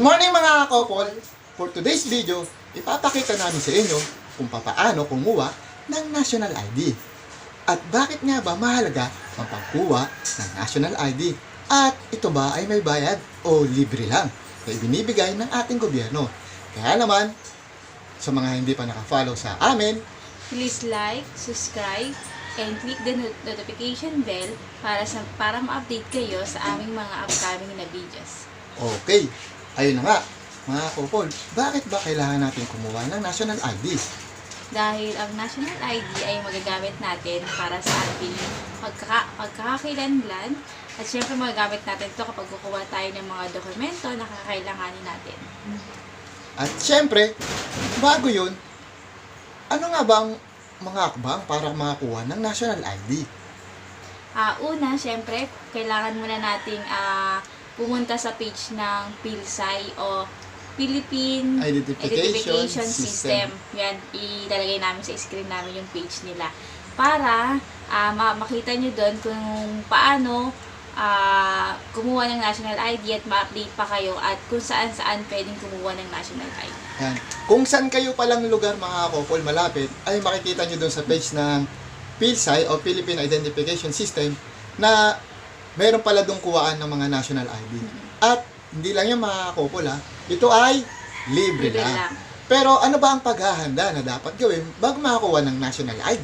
Good morning mga couple! For today's video, ipapakita namin sa inyo kung papaano kumuha ng National ID. At bakit nga ba mahalaga ang pagkuha ng National ID? At ito ba ay may bayad o libre lang na ibinibigay ng ating gobyerno? Kaya naman, sa mga hindi pa nakafollow sa amin, Please like, subscribe, and click the not- notification bell para sa para ma-update kayo sa aming mga upcoming na videos. okay, ayun na nga, mga couple, bakit ba kailangan natin kumuha ng National ID? Dahil ang national ID ay magagamit natin para sa ating pagkaka pagkakakilanlan at syempre magagamit natin ito kapag kukuha tayo ng mga dokumento na kakailanganin natin. At syempre, bago yun, ano nga ba ang mga akbang para makakuha ng National ID? Ah, una, syempre, kailangan muna nating ah, pumunta sa page ng PILSAI o Philippine Identification, Identification System. System. Yan, ilalagay namin sa screen namin yung page nila. Para ma- makita nyo doon kung paano ah, kumuha ng national ID at ma-update pa kayo at kung saan-saan pwedeng kumuha ng national ID. Yan. Kung saan kayo palang lugar mga couple malapit, ay makikita nyo doon sa page ng PhilSci o Philippine Identification System na meron pala doon kuhaan ng mga National ID. At hindi lang yung mga couple ha, ito ay libre, Libre lang. lang. Pero ano ba ang paghahanda na dapat gawin bago makakuha ng National ID?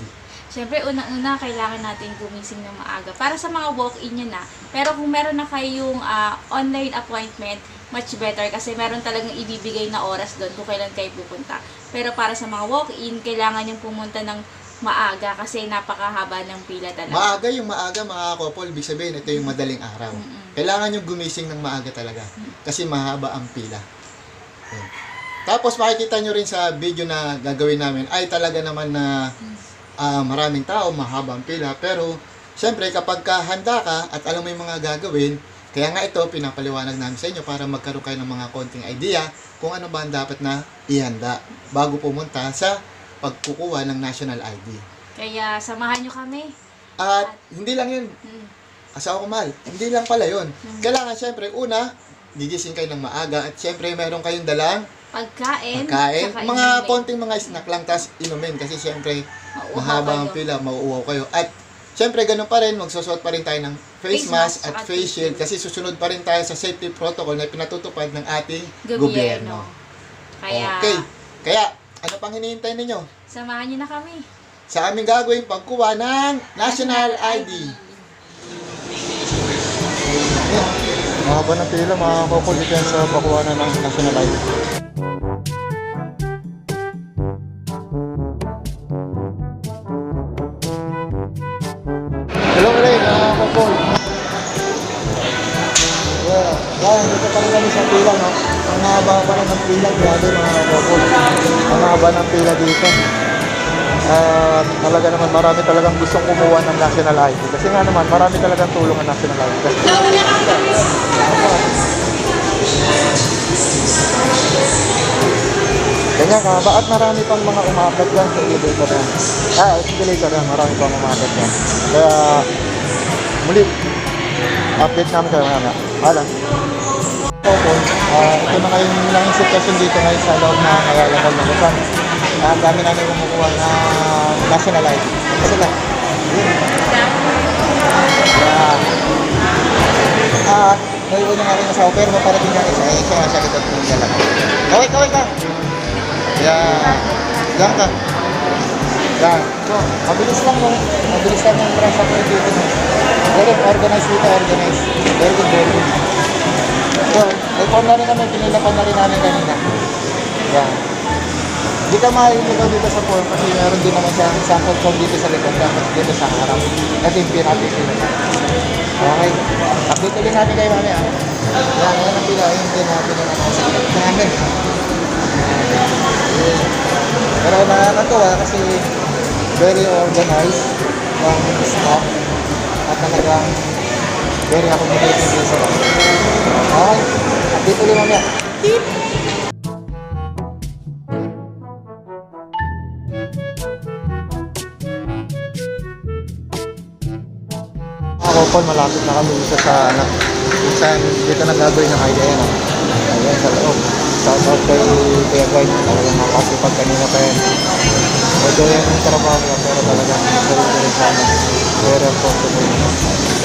Siyempre, unang-una, kailangan natin gumising ng maaga. Para sa mga walk-in yun na. Pero kung meron na kayong ah, online appointment, much better kasi meron talagang ibibigay na oras doon kung kailan kayo pupunta. Pero para sa mga walk-in, kailangan yung pumunta ng maaga kasi napakahaba ng pila talaga. Maaga yung maaga mga couple, ibig sabihin ito yung madaling araw. Mm-mm. Kailangan yung gumising ng maaga talaga kasi mahaba ang pila. Ayan. Tapos makikita nyo rin sa video na gagawin namin ay talaga naman na ah, maraming tao, mahaba ang pila. Pero syempre kapag ka handa ka at alam mo yung mga gagawin, kaya nga ito pinapaliwanag namin sa inyo para magkaroon kayo ng mga konting idea kung ano ba ang dapat na ihanda bago pumunta sa pagkukuha ng national ID. Kaya samahan nyo kami. At hindi lang yun, Mm. asawa ko mahal. Hindi lang pala yun. Kailangan syempre, una, gigising kayo ng maaga at syempre meron kayong dalang Pagkain. pagkain. Mga inumin. konting mga snack lang, tas inumin kasi syempre Mauuhaw mahaba ang pila, mauuwaw kayo. At syempre ganun pa rin, magsusot pa rin tayo ng face, Face mask mask at at face shield kasi susunod pa rin tayo sa safety protocol na pinatutupad ng ating gobyerno. Gobyerno. Kaya, Okay. Kaya, ano pang hinihintay ninyo? samahan nyo na kami. Sa aming gagawin pagkuha ng National ID. Mahaba ng pila, mga depends sa pakuha na ng national ID. Kami sa pila, no? Ang haba pa rin ng pila, grabe mga couple. Ang haba ng pila dito. At talaga naman marami talagang gustong kumuha ng national ID. Kasi nga naman, marami talagang tulong ang national ID. Kasi, Ganyan ka ba? At marami pang mga umakit yan sa elevator yan. Ah, escalator yan. Marami pang umakit yan. Kaya, muli, update namin kayo mamaya. Hala. Opo, ah, ito na ngayon lang yung sitwasyon dito ngayon sa loob ng Ayala ng Luzon. Ah, Ang dami namin kumukuha na national ID. Kasi ka, yun. Yan. At, may una nga rin sa pero maparating nga isa. Eh, siya nga sa likod ng dala. Kaway, kaway ka! Yan. Yan ka. Yan. So, mabilis lang no. Mabilis lang yung transaction dito. Very organized dito, organized. Very good, very good. May form na rin kami, pinilapan na rin namin kanina. Yan. Hindi ka mahihiligaw dito sa form kasi meron din naman siyang sample form dito sa likod tapos dito sa harap. Kasi yung pinapit nila. Okay. Update ulit natin kayo mamaya. Yan, yan ang pila. Yan din natin na nasa likod namin. Pero nakakatuwa kasi very organized ang staff at talagang very accommodating din update ulit mamaya. Ako po, malapit na kami dito sa ano, kung saan dito na gagawin ng idea. No? Yan sa loob. Shoutout kay Kuya Guy. Talagang nakasipag kanina pa yan. Medyo yan yung trabaho niya pero rin sana. Very affordable.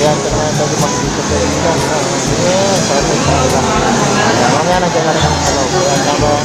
Ayan, ito naman tayo makikita sa ikan. Yes, sa ating pangalaman. Mamaya nandiyan na rin ang salaw. Ayan, habang